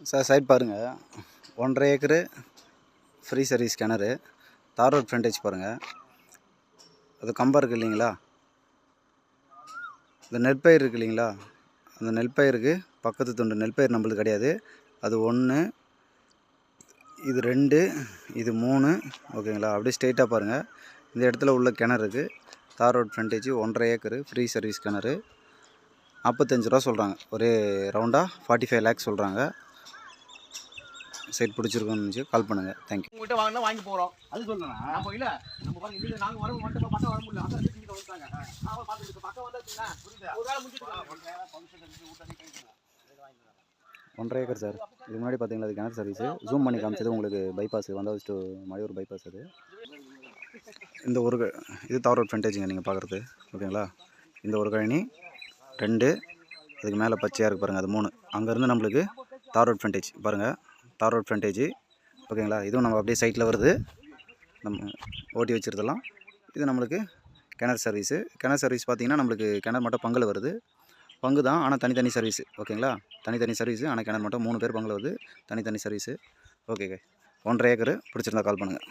Sir side பாருங்கள் ஒன்றரை acre free service கிணறு தார் ரோட் ஃப்ரண்டேஜ் பாருங்கள் அது கம்பம் இருக்குது இல்லைங்களா? இந்த நெற்பயிர் இருக்குது இல்லைங்களா? அந்த நெற்பயிருக்கு பக்கத்து துண்டு நெற்பயிர் நம்மளுக்கு கிடையாது. அது ஒன்று இது ரெண்டு இது மூணு ஓகேங்களா? அப்படியே ஸ்ட்ரெயிட்டாக பாருங்கள் இந்த இடத்துல உள்ள கிணறு இருக்குது தார் ரோட் ஃப்ரண்டேஜ் ஒன்றரை ஏக்கரு ஃப்ரீ சர்வீஸ் கிணறு நாற்பத்தஞ்சு ரூபா சொல்கிறாங்க ஒரே ரவுண்டாக ஃபார்ட்டி ஃபைவ் லேக்ஸ் சொல்கிறாங்க சைட் பிடிச்சிருக்குன்னு நினச்சி கால் பண்ணுங்கள் தேங்க்யூ உங்ககிட்ட வாங்கினா வாங்கி போறோம். அது சொல்லணும் நம்ம இல்ல நம்ம பாருங்க இல்ல நாங்க வர மட்டும். பக்கம் வர முடியல. அதான் செஞ்சுட்டு வந்துட்டாங்க நாம பாத்துட்டு பக்கம் வந்தாச்சுன்னா ஒரு வேளை முடிஞ்சிட்டு ஒன்றரை ஏக்கர் சார். இது முன்னாடி பார்த்தீங்களா அது கிணறு சர்வீஸு ஜூம் பண்ணி காமிச்சது உங்களுக்கு பைபாஸ் வந்தால் டு மழையூர் பைபாஸ் அது. இந்த ஒரு க- இது தார் ரோட் ஃப்ரண்டேஜுங்க நீங்கள் பார்க்குறது ஓகேங்களா? இந்த ஒரு கழனி ரெண்டு அதுக்கு மேலே பச்சையாக இருக்கு பாருங்கள் அது மூணு. அங்கேருந்து நம்மளுக்கு தார் ரோட் ஃப்ரண்டேஜ் பாருங்கள் தார் ரோட் ஃப்ரண்டேஜ். ஓகேங்களா? இதுவும் நம்ம அப்படியே சைட்டில் வருது. நம்ம ஓட்டி வச்சுருதெல்லாம் இது நம்மளுக்கு கிணறு சர்வீஸு. கிணறு சர்வீஸ் பார்த்தீங்கன்னா நம்மளுக்கு கிணறு மட்டும் பங்கில் வருது. பங்கு தான் ஆனால் தனித்தனி சர்வீஸு. ஓகேங்களா? தனித்தனி சர்வீஸு ஆனால் கிணறு மட்டும் மூணு பேர் பங்கில் வருது. தனித்தனி சர்வீஸு. ஓகே ஒன்றரை ஏக்கரு. பிடிச்சிருந்தா கால் பண்ணுங்கள்